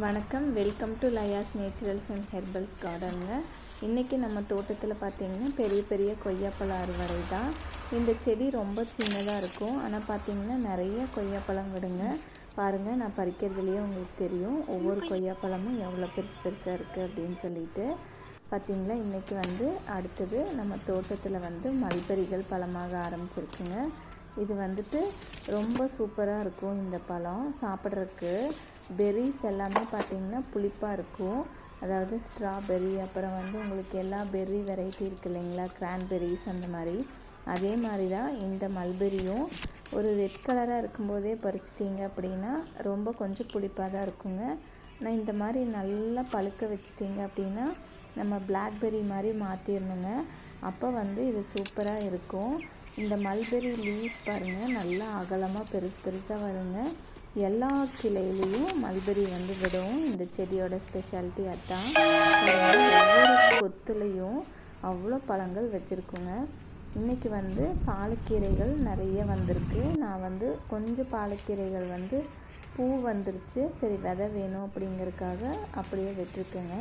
வணக்கம். Welcome to Laya's naturals and herbals கார்டனுங்க இன்றைக்கி நம்ம தோட்டத்தில் பார்த்திங்கன்னா பெரிய பெரிய கொய்யாப்பழம் அறுவடை தான். இந்த செடி ரொம்ப சின்னதாக இருக்கும். ஆனால் பார்த்திங்கன்னா நிறைய கொய்யாப்பழம் விடுங்க. பாருங்கள் நான் பறிக்கிறதுலேயே உங்களுக்கு தெரியும். ஒவ்வொரு கொய்யாப்பழமும் எவ்வளோ பெருசு பெருசாக இருக்குது அப்படின்னு சொல்லிட்டு. பார்த்திங்களா இன்றைக்கி வந்து அடுத்தது நம்ம தோட்டத்தில் வந்து மல்பெரிகள் பழமாக ஆரம்பிச்சிருக்குங்க. இது வந்துட்டு ரொம்ப சூப்பராக இருக்கும் இந்த பழம் சாப்பிட்றதுக்கு. பெரிஸ் எல்லாமே பார்த்திங்கன்னா புளிப்பாக இருக்கும். அதாவது ஸ்ட்ராபெர்ரி அப்புறம் வந்து உங்களுக்கு எல்லா பெர்ரி வெரைட்டி இருக்குது இல்லைங்களா? கிரான்பெரிஸ் அந்த மாதிரி. அதே மாதிரி தான் இந்த மல்பெரியும் ஒரு ரெட் கலராக இருக்கும்போதே பறிச்சிட்டிங்க அப்படின்னா ரொம்ப கொஞ்சம் புளிப்பாக தான் இருக்குங்க. நான் இந்த மாதிரி நல்லா பழுக்க வச்சிட்டிங்க அப்படின்னா நம்ம பிளாக்பெர்ரி மாதிரி மாற்றிடணுங்க அப்போ வந்து இது சூப்பராக இருக்கும். இந்த மல்பெரி லீவ்ஸ் பாருங்கள் நல்லா அகலமாக பெருசு பெருசாக வருங்க. எல்லா கிளையிலையும் மல்பெரி வந்து விடும். இந்த செடியோட ஸ்பெஷாலிட்டி அதான். ஒவ்வொரு கொத்துலையும் அவ்வளோ பழங்கள் வச்சுருக்குங்க. இன்றைக்கி வந்து பாலக்கீரைகள் நிறைய வந்திருக்கு. நான் வந்து கொஞ்சம் பாலக்கீரைகள் வந்து பூ வந்துருச்சு. சரி விதை வேணும் அப்படிங்கிறதுக்காக அப்படியே விட்டுருக்குங்க.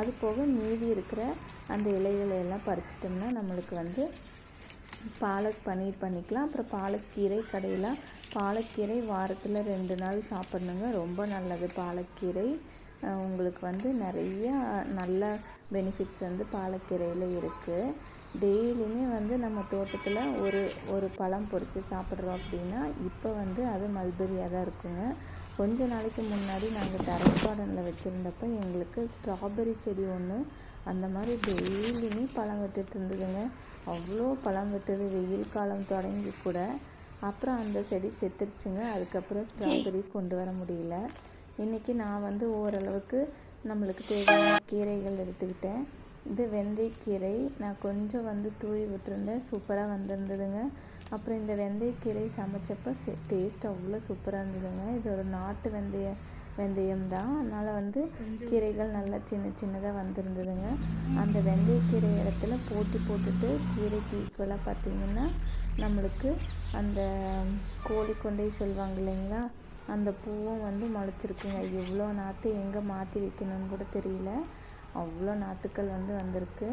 அது போக மீதி இருக்கிற அந்த இலைகளை எல்லாம் பறிச்சிட்டோம்னா நம்மளுக்கு வந்து பாலக் பன்னீர் பண்ணிக்கலாம். அப்புறம் பாலக்கீரை கடையில் பாலக்கீரை வாரத்தில் ரெண்டு நாள் சாப்பிட்ணுங்க. ரொம்ப நல்லது பாலக்கீரை. உங்களுக்கு வந்து நிறைய நல்ல பெனிஃபிட்ஸ் வந்து பாலக்கீரையில் இருக்குது டெய்லியுமே வந்து நம்ம தோட்டத்தில் ஒரு ஒரு பழம் பொறிச்சு சாப்பிட்றோம் அப்படின்னா இப்போ வந்து அது மல்பெரியாக தான் இருக்குங்க. கொஞ்ச நாளைக்கு முன்னாடி நாங்கள் தரப்பாடனில் கார்டனில் எங்களுக்கு ஸ்ட்ராபெரி செடி ஒன்று அந்த மாதிரி டெய்லியுமே பழம் விட்டுட்டு இருந்ததுங்க. அவ்வளோ பழம் விட்டது. வெயில் காலம் தொடங்கி கூட. அப்புறம் அந்த செடி செத்துருச்சுங்க. அதுக்கப்புறம் ஸ்ட்ராபெரி கொண்டு வர முடியல. இன்றைக்கி நான் வந்து ஓரளவுக்கு நம்மளுக்கு தேவையான கீரைகள் எடுத்துக்கிட்டேன். இது வெந்தயக்கீரை நான் கொஞ்சம் வந்து தூவி விட்டுருந்தேன். சூப்பராக வந்திருந்ததுங்க. அப்புறம் இந்த வெந்தயக்கீரை சமைச்சப்போ டேஸ்ட் அவ்வளோ சூப்பராக இருந்ததுங்க. இது ஒரு நாட்டு வெந்தய வெந்தயம் தான் அதனால் வந்து கீரைகள் நல்லா சின்ன சின்னதாக வந்திருந்ததுங்க. அந்த வெந்தயக்கீரை இடத்துல போட்டி போட்டுட்டு கீரைக்கு ஈக்குவலாக பார்த்திங்கன்னா நம்மளுக்கு அந்த கோழி கொண்டை சொல்லுவாங்க இல்லைங்களா? அந்த பூவும் வந்து முளைச்சிருக்குங்க. எவ்வளோ நாற்று எங்கே மாற்றி வைக்கணும்னு கூட தெரியல. அவ்வளோ நாற்றுக்கள் வந்து வந்திருக்கு.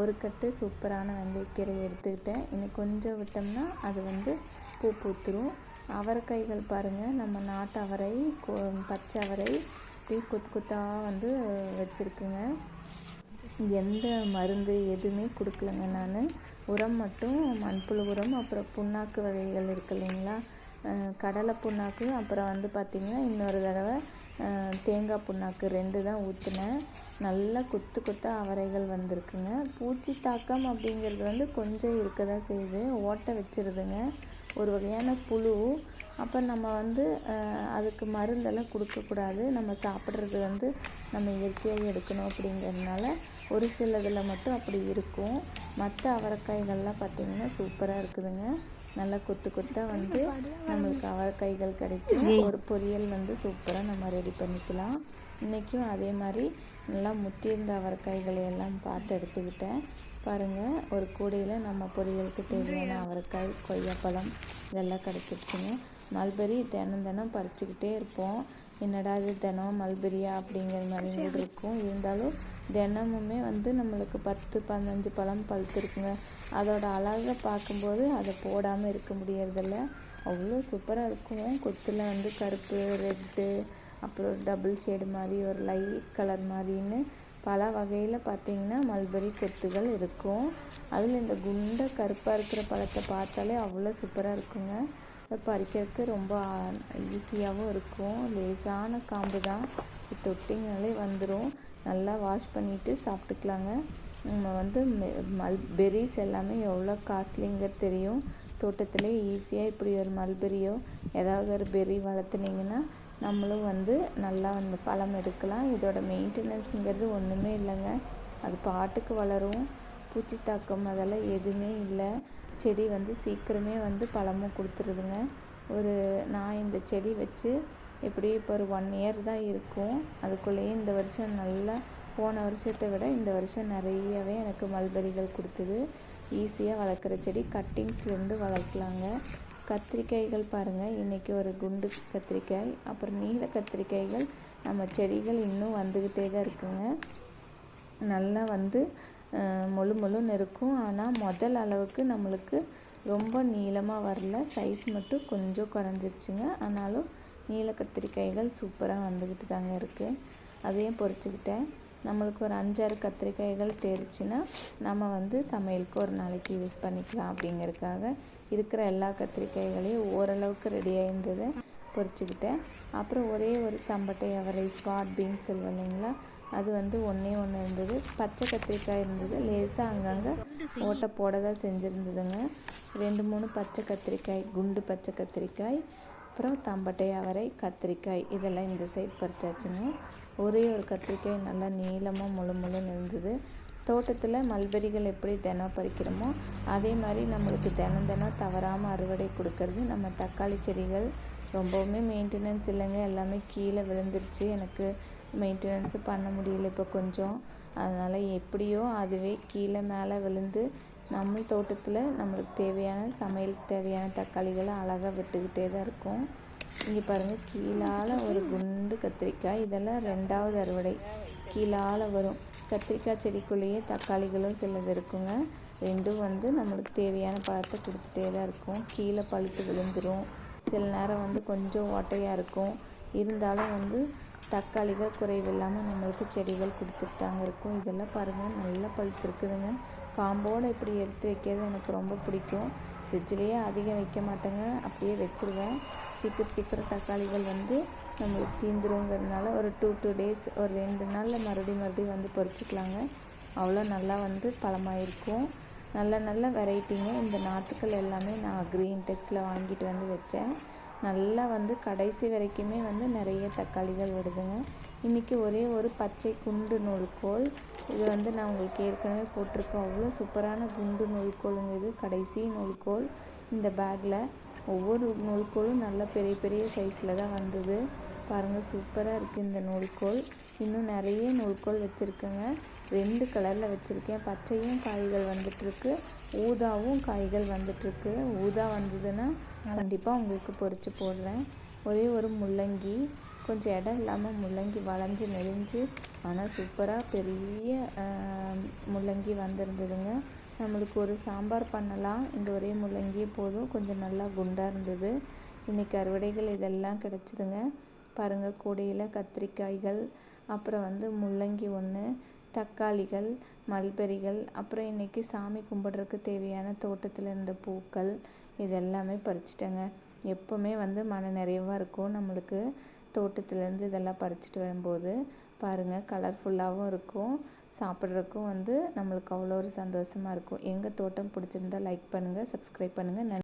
ஒரு கட்டு சூப்பரான வெந்தயக்கீரை எடுத்துக்கிட்டேன். இன்னும் கொஞ்சம் விட்டோம்னா அது வந்து பூ பூத்துரும். அவரைக்காய்கள் பாருங்கள் நம்ம நாட்டு அவரை பச்சை அவரை இப்படி கொத்து கொத்தாக வந்து வச்சுருக்குங்க. எந்த மருந்து எதுவுமே கொடுக்கலங்க நான். உரம் மட்டும் மண்புழு உரம் அப்புறம் புண்ணாக்கு வகைகள் இருக்கு இல்லைங்களா? கடலை புண்ணாக்கு அப்புறம் வந்து பார்த்திங்கன்னா இன்னொரு தடவை தேங்காய் புண்ணாக்கு ரெண்டு தான் ஊற்றினேன் நல்லா கொத்து கொத்தாக அவரைகள் வந்திருக்குங்க. பூச்சி தாக்கம் அப்படிங்கிறது வந்து கொஞ்சம் இருக்க தான் செய்யுது. ஓட்டை வச்சிருதுங்க. ஒரு வகையான புழு. அப்போ நம்ம வந்து அதுக்கு மருந்தெல்லாம் கொடுக்கக்கூடாது. நம்ம சாப்பிட்றது வந்து நம்ம இயற்கையாக எடுக்கணும் அப்படிங்கிறதுனால ஒரு சிலதில் மட்டும் அப்படி இருக்கும். மற்ற அவரைக்காய்கள்லாம் பார்த்திங்கன்னா சூப்பராக இருக்குதுங்க. நல்லா கொத்து கொத்தாக வந்து நம்மளுக்கு அவரைக்காய்கள் கிடைக்கும். ஒரு பொரியல் வந்து சூப்பராக நம்ம ரெடி பண்ணிக்கலாம். இன்றைக்கும் அதே மாதிரி நல்லா முத்தியிருந்த அவரைக்காய்களை எல்லாம் பார்த்து எடுத்துக்கிட்டேன். பாருங்கள் ஒரு கூடையில் நம்ம பொரியலுக்கு தேவையான அவரைக்காய் கொய்யாப்பழம் இதெல்லாம் கிடச்சிருச்சுங்க மல்பெரி தினம் தினம் பறிச்சுக்கிட்டே இருப்போம். என்னடா இது தினம் மல்பெரியா அப்படிங்கிற மாதிரி இருக்கும். இருந்தாலும் தினமுமே வந்து நம்மளுக்கு பத்து பதினஞ்சு பழம் பழுத்துருக்குங்க அதோட அழகை பார்க்கும்போது அதை போடாமல் இருக்க முடியறதில்ல. அவ்வளோ சூப்பராக இருக்கும் கொத்தில் வந்து கருப்பு ரெட்டு அப்புறம் டபுள் ஷேடு மாதிரி ஒரு லைட் கலர் மாதிரின்னு பல வகையில் பார்த்திங்கன்னா மல்பெரி கொத்துகள் இருக்கும். அதில் இந்த குண்டை கருப்பாக இருக்கிற பழத்தை பார்த்தாலே அவ்வளோ சூப்பராக இருக்குங்க. பறிக்கிறதுக்கு ரொம்ப ஈஸியாகவும் இருக்கும். லேசான காம்பு தான் தொட்டிங்கனாலே வந்துடும் நல்லா வாஷ் பண்ணிவிட்டு சாப்பிட்டுக்கலாங்க. நம்ம வந்து மல் பெரிஸ் எல்லாமே எவ்வளோ காஸ்ட்லிங்க தெரியும். தோட்டத்தில் ஈஸியாக இப்படி ஒரு மல்பெரியோ ஏதாவது ஒரு பெரி வளர்த்துனீங்கன்னா நம்மளும் வந்து நல்லா வந்து பழம் எடுக்கலாம். இதோட மெயின்டெனன்ஸுங்கிறது ஒன்றுமே இல்லைங்க. அது பாட்டுக்கு வளரும். பூச்சி தாக்கம் அதெல்லாம் எதுவுமே இல்லை. செடி வந்து சீக்கிரமே வந்து பழமும் கொடுத்துருதுங்க. ஒரு நான் இந்த செடி வச்சு எப்படி இப்போ ஒரு ஒன் இயர் தான் இருக்கும். அதுக்குள்ளேயே இந்த வருஷம் நல்லா போன வருஷத்தை விட இந்த வருஷம் நிறையவே எனக்கு மல்பெரிகள் கொடுத்தது. ஈஸியாக வளர்க்குற செடி கட்டிங்ஸ்லேருந்து வளர்க்கலாங்க. கத்திரிக்காய்கள் பாருங்கள் இன்றைக்கி ஒரு குண்டு கத்திரிக்காய் அப்புறம் நீல கத்திரிக்காய்கள் நம்ம செடிகள் இன்னும் வந்துக்கிட்டே தான் இருக்குங்க. நல்லா வந்து முழு முழுன்னு இருக்கும். ஆனால் முதல் அளவுக்கு நம்மளுக்கு ரொம்ப நீளமாக வரல. சைஸ் மட்டும் கொஞ்சம் குறைஞ்சிருச்சுங்க. ஆனாலும் நீல கத்திரிக்காய்கள் சூப்பராக வந்துக்கிட்டு தாங்க இருக்குது அதையும் பொறிச்சுக்கிட்டேன். நம்மளுக்கு ஒரு அஞ்சாறு கத்திரிக்காய்கள் தெரிச்சுன்னா நம்ம வந்து சமையலுக்கு ஒரு நாளைக்கு யூஸ் பண்ணிக்கலாம் அப்படிங்கிறதுக்காக இருக்கிற எல்லா கத்திரிக்காய்களையும் ஓரளவுக்கு ரெடி ஆயிருந்ததை பொறிச்சுக்கிட்டேன். அப்புறம் ஒரே ஒரு தம்பட்டை அவரை ஸ்வாட் பீன்ஸ் சொல்லுவோம் இல்லைங்களா? அது வந்து ஒன்றே ஒன்று இருந்தது. பச்சை கத்திரிக்காய் இருந்தது. லேசாக அங்கங்கே ஓட்டை போட தான் செஞ்சுருந்ததுங்க. ரெண்டு மூணு பச்சை கத்திரிக்காய் குண்டு பச்சை கத்திரிக்காய் அப்புறம் தம்பட்டை அவரை கத்திரிக்காய். இதெல்லாம் இந்த சைட் பறிச்சாச்சுங்க. ஒரே ஒரு கத்திரிக்காய் நல்லா நீளமாக முழு முழுன்னு இருந்தது தோட்டத்தில் மல்பெரிகள் எப்படி தினம் பறிக்கிறோமோ அதே மாதிரி நம்மளுக்கு தினம் தினம் தவறாமல் அறுவடை கொடுக்கறது நம்ம தக்காளி செடிகள். ரொம்பவுமே மெயின்டெனன்ஸ் இல்லைங்க. எல்லாமே கீழே விழுந்துருச்சு. எனக்கு மெயின்டெனன்ஸு பண்ண முடியல இப்போ கொஞ்சம். அதனால் எப்படியோ அதுவே கீழே மேலே விழுந்து நம்ம தோட்டத்தில் நம்மளுக்கு தேவையான சமையலுக்கு தேவையான தக்காளிகளை அழகாக விட்டுக்கிட்டே தான் இருக்கும். இங்கே பாருங்கள் கீழால் ஒரு குண்டு கத்திரிக்காய் இதெல்லாம் ரெண்டாவது அறுவடை. கீழால் வரும். கத்திரிக்காய் செடிக்குள்ளேயே தக்காளிகளும் சிலது இருக்குங்க. ரெண்டும் வந்து நம்மளுக்கு தேவையான பழத்தை கொடுத்துட்டே தான் இருக்கும். கீழே பழுத்து விழுந்துடும் சில நேரம் வந்து கொஞ்சம் ஓட்டையாக இருக்கும். இருந்தாலும் வந்து தக்காளிகள் குறைவில்லாமல் நம்மளுக்கு செடிகள் கொடுத்துட்டாங்க இருக்கும். இதெல்லாம் பாருங்கள் நல்லா பழுத்துருக்குதுங்க காம்போடு இப்படி எடுத்து வைக்கிறது எனக்கு ரொம்ப பிடிக்கும். ஃப்ரிட்ஜ்லேயே அதிகம் வைக்க மாட்டேங்க. அப்படியே வச்சுருவேன். சீக்கிரம் சீக்கிரம் தக்காளிகள் வந்து நம்மளுக்கு தீந்துருங்கிறதுனால ஒரு டூ டூ டேஸ் ஒரு ரெண்டு நாளில் மறுபடியும் மறுபடியும் வந்து பொறிச்சிக்கலாங்க அவ்வளோ நல்லா வந்து பழமாயிருக்கும். நல்ல நல்ல வெரைட்டிங்க இந்த நாற்றுக்கள் எல்லாமே நான் க்ரீன் டெக்ஸில் வாங்கிட்டு வந்து வச்சேன். நல்லா வந்து கடைசி வரைக்குமே வந்து நிறைய தக்காளிகள் வருதுங்க. இன்றைக்கி ஒரே ஒரு பச்சை குண்டு நூல்கோல் இது வந்து நான் உங்களுக்கு ஏற்கனவே போட்டிருப்பேன் அவ்வளோ சூப்பரான குண்டு நூல்கோலுங்க இது. கடைசி நூல்கோல் இந்த பேக்கில் ஒவ்வொரு நூல்கோலும் நல்ல பெரிய பெரிய சைஸில் தான் வந்தது. பாருங்கள் சூப்பராக இருக்குது இந்த நூல்கோல் இன்னும் நிறைய நூல்கோல் வச்சுருக்கேங்க. ரெண்டு கலரில் வச்சுருக்கேன். பச்சையும் காய்கள் வந்துட்டுருக்கு. ஊதாவும் காய்கள் வந்துட்டுருக்கு. ஊதா வந்ததுன்னா கண்டிப்பாக உங்களுக்கு பொறிச்சு போடுறேன். ஒரே ஒரு முள்ளங்கி கொஞ்சம் இடம் இல்லாமல் முள்ளங்கி வளைஞ்சு நெளிஞ்சு ஆனால் சூப்பராக பெரிய முள்ளங்கி வந்திருந்ததுங்க. நம்மளுக்கு ஒரு சாம்பார் பண்ணலாம். இந்த ஒரே முள்ளங்கியே போதும். கொஞ்சம் நல்லா குண்டாக இருந்தது. இன்றைக்கி அறுவடைகள் இதெல்லாம் கிடச்சிதுங்க. பாருங்கள் கூடையில் கத்திரிக்காய்கள் அப்புறம் வந்து முள்ளங்கி ஒன்று தக்காளிகள் மல்பெரிகள் அப்புறம் இன்றைக்கி சாமி கும்பிட்றதுக்கு தேவையான தோட்டத்தில் இருந்த பூக்கள் இது எல்லாமே பறிச்சிட்டேங்க. எப்போவுமே வந்து மன நிறைவாக இருக்கும் நம்மளுக்கு. தோட்டத்துலேருந்து இதெல்லாம் பறிச்சிட்டு வரும்போது பாருங்கள் கலர்ஃபுல்லாகவும் இருக்கும். சாப்பிட்றதுக்கும் வந்து நம்மளுக்கு அவ்வளோ ஒரு சந்தோஷமாக இருக்கும். எங்கள் தோட்டம் பிடிச்சிருந்தா லைக் பண்ணுங்கள் சப்ஸ்கிரைப் பண்ணுங்கள்